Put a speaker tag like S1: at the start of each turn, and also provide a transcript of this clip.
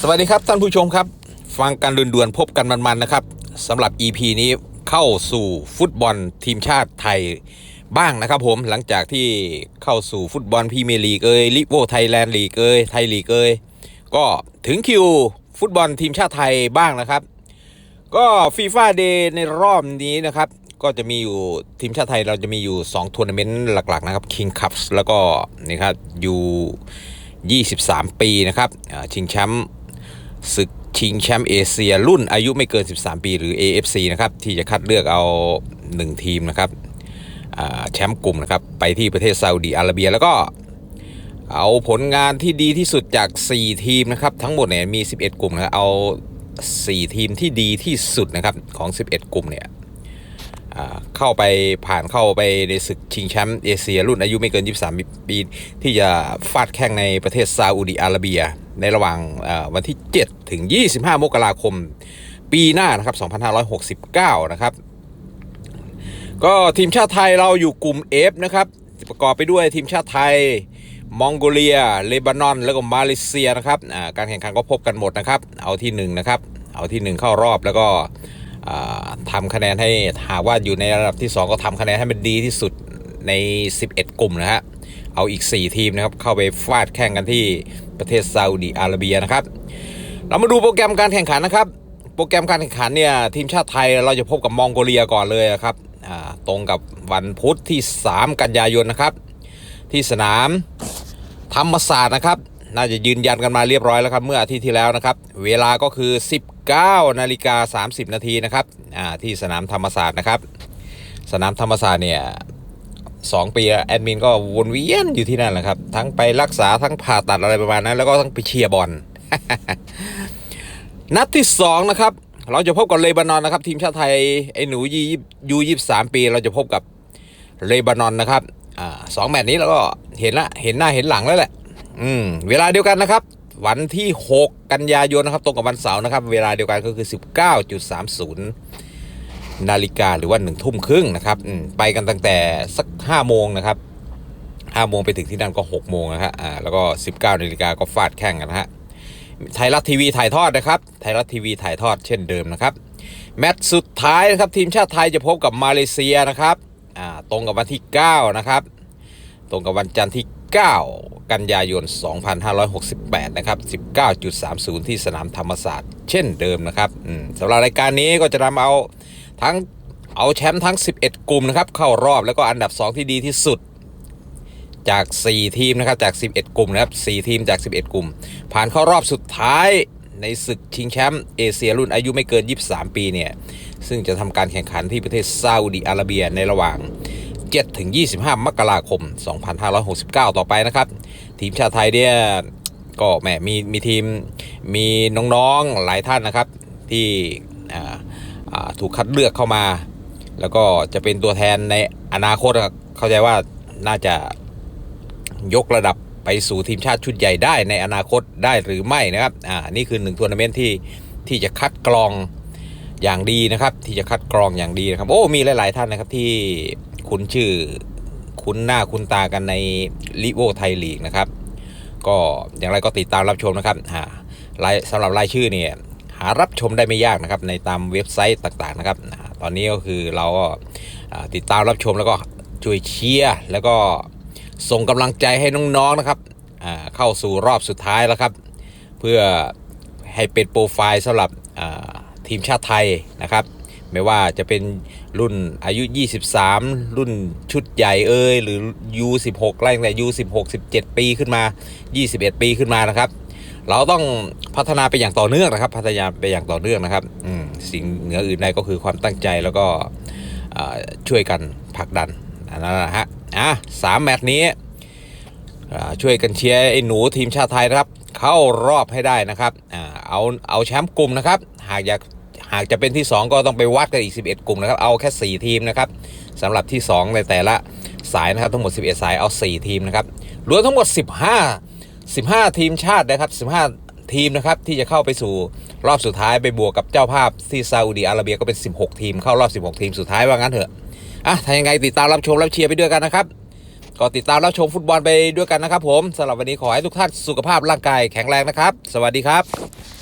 S1: สวัสดีครับท่านผู้ชมครับ ฟังกันด่วนๆพบกันมันๆนะครับสำหรับ EP นี้เข้าสู่ฟุตบอลทีมชาติไทยบ้างนะครับผมหลังจากที่เข้าสู่ฟุตบอลพรีเมียร์ลีกเอยลิโวไทยแลนด์ลีกเอยไทยลีกเอยก็ถึงคิวฟุตบอลทีมชาติไทยบ้างนะครับ ก็ฟีฟ่าเดย์ในรอบนี้นะครับ ก็จะมีอยู่ทีมชาติไทยเราจะมีอยู่2ทัวร์นาเมนต์หลักๆนะครับ King Cups แล้วก็นี่ครับอยู่ 23 ปีนะครับชิงแชมป์ ศึกชิงแชมป์เอเชียรุ่นอายุไม่เกิน 13 ปีหรือ AFC นะครับที่จะคัดเลือกเอา 1 ทีมนะครับแชมป์กลุ่มนะครับไปที่ประเทศซาอุดีอาระเบียแล้วก็เอาผลงานที่ดีที่สุดจาก 4 ทีมนะครับทั้งหมดเนี่ยมี 11 กลุ่มนะเอา 4 ทีมที่ดีที่สุดนะครับของ 11 กลุ่มเนี่ย เข้าไปผ่านเข้าไปในศึกชิงแชมป์เอเชียรุ่นอายุไม่เกิน 23 ปี ที่จะฟาดแข่งในประเทศซาอุดีอาระเบีย ในระหว่างวันที่ 7 ถึง 25 มกราคม ปีหน้านะครับ 2569 นะครับ ก็ทีมชาติไทยเราอยู่กลุ่ม F นะครับ ประกอบไปด้วยทีมชาติไทย มองโกเลีย เลบานอน แล้วก็มาเลเซียนะครับการแข่งขันก็พบกันหมดนะครับ เอาที่หนึ่งนะครับ เอาที่หนึ่งเข้ารอบแล้วก็ อ่าทำคะแนนให้หากว่าอยู่ในระดับที่ 2 ก็ทำคะแนนให้มันดีที่สุดใน 11 กลุ่มนะฮะเอาอีก 4 ทีมนะครับเข้าไปฟาดแข่งกันที่ประเทศซาอุดีอาระเบียนะครับ เรามาดูโปรแกรมการแข่งขันนะครับ โปรแกรมการแข่งขันเนี่ยทีมชาติไทยเราจะพบกับมองโกเลียก่อนเลยครับตรงกับวันพุธที่ 3 กันยายนนะครับ ที่สนามธรรมศาสตร์นะครับ น่าจะยืนยันกันมาเรียบร้อยแล้วครับ เมื่ออาทิตย์ที่แล้วนะครับ เวลาก็คือ 19 นาฬิกา30 นาทีนะครับที่สนามธรรมศาสตร์นะครับ สนามธรรมศาสตร์เนี่ยสองปีแอดมินก็วนเวียนอยู่ที่นั่นแหละครับ ทั้งไปรักษาทั้งผ่าตัดอะไรประมาณนั้น แล้วก็ทั้งไปเชียร์บอลนัดที่ 2 นะครับ เราจะพบกับเลบานอนนะครับ ทีมชาติไทยไอ้หนูยียูยี่สามปี เราจะพบกับเลบานอนนะครับอสองแมตช์นี้เราก็เห็นละเห็นหน้าเห็นหลังแล้วแหละ อืมเวลาเดียวกันนะครับ วันที่ 6 กันยายนนะครับ ตรงกับวันเสาร์นะครับ เวลาเดียวกันก็คือ 19.30 นาฬิกาหรือว่า1ทุ่มครึ่งนะครับไปกันตั้งแต่สัก 5 โมงนะครับ5โมงไปถึงที่นั่นก็ 6 โมงนะฮะอ่าแล้วก็ 19นาฬิกาก็ฟาดแข่งกันนะฮะไทยรัฐทีวีถ่ายทอดนะครับ ไทยรัฐทีวีถ่ายทอดเช่นเดิมนะครับ แมตช์สุดท้ายนะครับ ทีมชาติไทยจะพบกับมาเลเซียนะครับ อ่า ตรงกับวันที่ 9 นะครับ ตรงกับวันจันทร์ที่ 9 กันยายน 2568 นะครับ 19.30 ที่สนามธรรมศาสตร์ เช่นเดิมนะครับสำหรับรายการนี้ก็จะนำเอาทั้งเอาแชมป์ทั้ง 11 กลุ่มนะครับ เข้ารอบแล้วก็อันดับ 2 ที่ดีที่สุดจาก 4 ทีมนะครับจาก 11 กลุ่มนะครับ 4 ทีมจาก 11 กลุ่ม ผ่านเข้ารอบสุดท้ายในศึกชิงแชมป์เอเชียรุ่นอายุไม่เกิน 23 ปีเนี่ย ซึ่งจะทำการแข่งขันที่ประเทศซาอุดีอาระเบียในระหว่าง 7 ถึง 25 มกราคม 2569 ต่อไปนะครับ ทีมชาติไทยเนี่ยก็แหมมีมีทีมมีน้องๆหลายท่านนะครับ ที่อ่าอ่าถูกคัดเลือกเข้ามา แล้วก็จะเป็นตัวแทนในอนาคตเข้าใจว่าน่าจะยกระดับไปสู่ทีมชาติชุดใหญ่ได้ในอนาคตได้หรือไม่นะครับอ่านี่คือหนึ่งทัวร์นาเมนต์ที่ที่จะคัดกรองอย่างดีนะครับ ที่จะคัดกรองอย่างดีนะครับ โอ้มีหลาย ๆ ท่านนะครับที่คุ้นชื่อ คุ้นหน้าคุ้นตากันในลิโวไทยลีกนะครับ ก็อย่างไรก็ติดตามรับชมนะครับหารายสำหรับรายชื่อเนี่ยหารับชมได้ไม่ยากนะครับ ในตามเว็บไซต์ต่างๆนะครับตอนนี้ก็คือเราก็ติดตามรับชมแล้วก็ช่วยเชียร์แล้วก็ส่งกำลังใจให้น้องๆนะครับเข้าสู่รอบสุดท้ายแล้วครับ เพื่อให้เป็นโปรไฟล์สำหรับทีมชาติไทยนะครับ ไม่ว่าจะเป็นรุ่นอายุ 23 รุ่นชุดใหญ่เอ่ยหรือ U16 ไล่ตั้งแต่ U16 17 ปีขึ้นมา 21 ปีขึ้นมานะครับ เราต้องพัฒนาไปอย่างต่อเนื่องนะครับ พัฒนาไปอย่างต่อเนื่องนะครับสิ่งเหนืออื่นใดก็คือความตั้งใจแล้วก็ช่วยกันผลักดันอันนั้นนะฮะอะสามแมตช์นี้ช่วยกันเชียร์ไอ้หนูทีมชาติไทยนะครับ เข้ารอบให้ได้นะครับอเอาเอาแชมป์กลุ่มนะครับ หากอยากากจะเป็นที่ 2 ก็ต้องไปวัดกันอีก 11 กลุ่มนะครับ เอาแค่ 4 ทีมนะครับสำหรับที่ 2 ในแต่ละสายนะครับทั้งหมด 11 สายเอา 4 ทีมนะครับรวมทั้งหมด 15 15 ทีมชาตินะครับ 15 ทีมนะครับที่จะเข้าไปสู่รอบสุดท้ายไปบวกกับเจ้าภาพที่ซาอุดีอาระเบียก็เป็น 16 ทีมเข้ารอบ 16 ทีมสุดท้ายว่างั้นเถอะอะถ้ายังไงติดตามรับชมรับเชียร์ไปด้วยกันนะครับก็ติดตามรับชมฟุตบอลไปด้วยกันนะครับผมสำหรับวันนี้ขอให้ทุกท่านสุขภาพร่างกายแข็งแรงนะครับ สวัสดีครับ